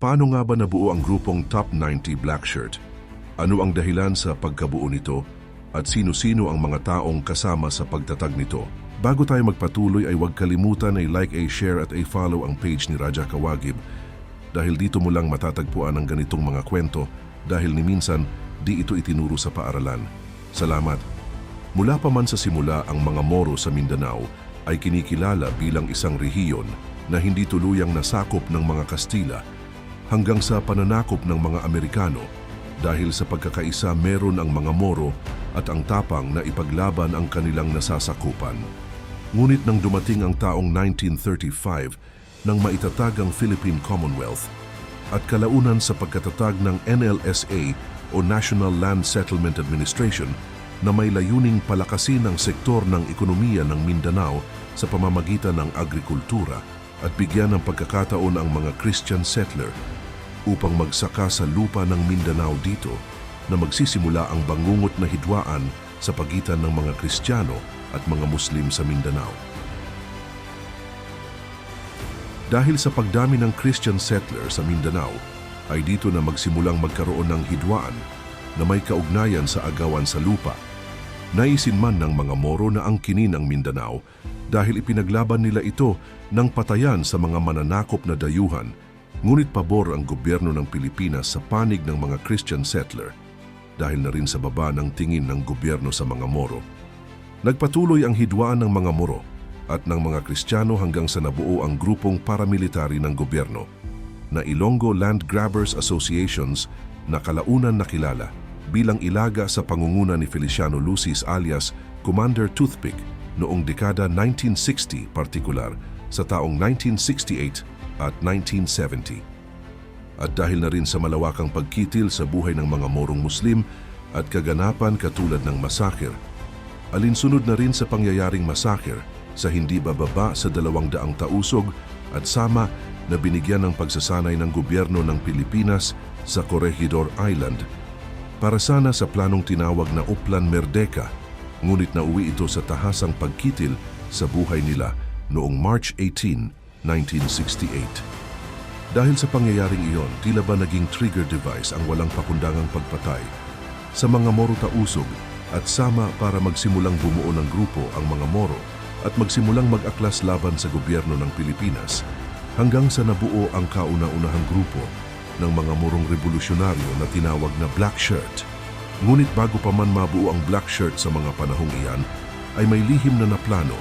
Paano nga ba nabuo ang grupong Top 90 Black Shirt? Ano ang dahilan sa pagkabuo nito? At sino-sino ang mga taong kasama sa pagtatag nito? Bago tayo magpatuloy ay huwag kalimutan ay like, a share at a follow ang page ni Raja Kawagib dahil dito mo lang matatagpuan ang ganitong mga kwento dahil ni minsan di ito itinuro sa paaralan. Salamat. Mula pa man sa simula ang mga Moro sa Mindanao ay kinikilala bilang isang rehiyon na hindi tuluyang nasakop ng mga Kastila hanggang sa pananakop ng mga Amerikano dahil sa pagkakaisa meron ang mga Moro at ang tapang na ipaglaban ang kanilang nasasakupan. Ngunit nang dumating ang taong 1935 nang maitatag ang Philippine Commonwealth at kalaunan sa pagkatatag ng NLSA o National Land Settlement Administration na may layuning palakasin ang sektor ng ekonomiya ng Mindanao sa pamamagitan ng agrikultura at bigyan ng pagkakataon ang mga Christian settler upang magsaka sa lupa ng Mindanao dito na magsisimula ang bangungot na hidwaan sa pagitan ng mga Kristiyano at mga Muslim sa Mindanao. Dahil sa pagdami ng Christian settler sa Mindanao, ay dito na magsimulang magkaroon ng hidwaan na may kaugnayan sa agawan sa lupa. Naisin man ng mga Moro na angkinin ang Mindanao dahil ipinaglaban nila ito ng patayan sa mga mananakop na dayuhan, ngunit pabor ang gobyerno ng Pilipinas sa panig ng mga Christian settler dahil na rin sa baba ng tingin ng gobyerno sa mga Moro. Nagpatuloy ang hidwaan ng mga Moro at ng mga Kristiyano hanggang sa nabuo ang grupong paramilitary ng gobyerno na Ilonggo Land Grabbers Associations na kalaunan nakilala bilang ilaga sa pangunguna ni Feliciano Lucis alias Commander Toothpick noong dekada 1960 partikular sa taong 1968 at 1970. At dahil na rin sa malawakang pagkitil sa buhay ng mga Morong Muslim at kaganapan katulad ng masakir, alinsunod na rin sa pangyayaring masakir sa hindi bababa sa dalawang daang tausog at sama na binigyan ng pagsasanay ng gobyerno ng Pilipinas sa Corregidor Island para sana sa planong tinawag na Uplan Merdeka, ngunit nauwi ito sa tahasang pagkitil sa buhay nila noong March 18, 1968. Dahil sa pangyayaring iyon, tila ba naging trigger device ang walang pakundangang pagpatay sa mga Moro tausog at sama para magsimulang bumuo ng grupo ang mga Moro at magsimulang mag-aklas laban sa gobyerno ng Pilipinas hanggang sa nabuo ang kauna-unahang grupo ng mga Morong revolusyonaryo na tinawag na Black Shirt. Ngunit bago pa man mabuo ang Black Shirt sa mga panahong iyan, ay may lihim na naplano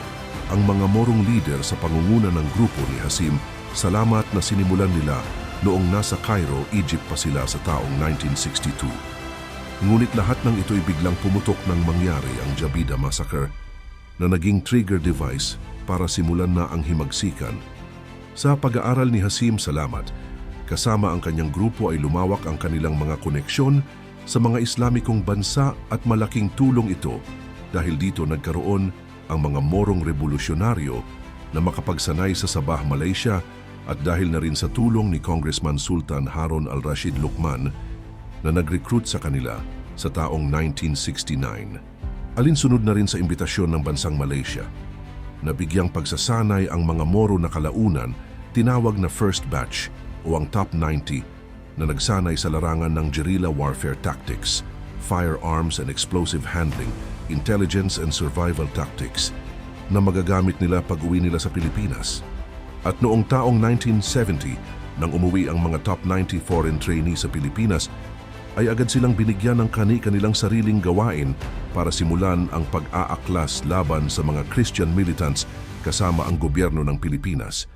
ang mga Morong leader sa pangunguna ng grupo ni Hasim salamat na sinimulan nila noong nasa Cairo, Egypt pa sila sa taong 1962. Ngunit lahat ng ito'y biglang pumutok ng mangyari ang Jabida Massacre na naging trigger device para simulan na ang himagsikan. Sa pag-aaral ni Hasim Salamat, kasama ang kanyang grupo ay lumawak ang kanilang mga koneksyon sa mga Islamikong bansa at malaking tulong ito dahil dito nagkaroon ang mga morong revolusyonaryo na makapagsanay sa Sabah, Malaysia at dahil na rin sa tulong ni Congressman Sultan Harun al-Rashid Lukman na nag-recruit sa kanila sa taong 1969. Alinsunod na rin sa imbitasyon ng bansang Malaysia na bigyang pagsasanay ang mga Moro na kalaunan tinawag na First Batch o ang Top 90 na nagsanay sa larangan ng guerrilla warfare tactics, firearms and explosive handling, intelligence and survival tactics na magagamit nila pag uwi nila sa Pilipinas. At noong taong 1970, nang umuwi ang mga top 90 foreign trainee sa Pilipinas, ay agad silang binigyan ng kani-kanilang sariling gawain para simulan ang pag-aaklas laban sa mga Christian militants kasama ang gobyerno ng Pilipinas.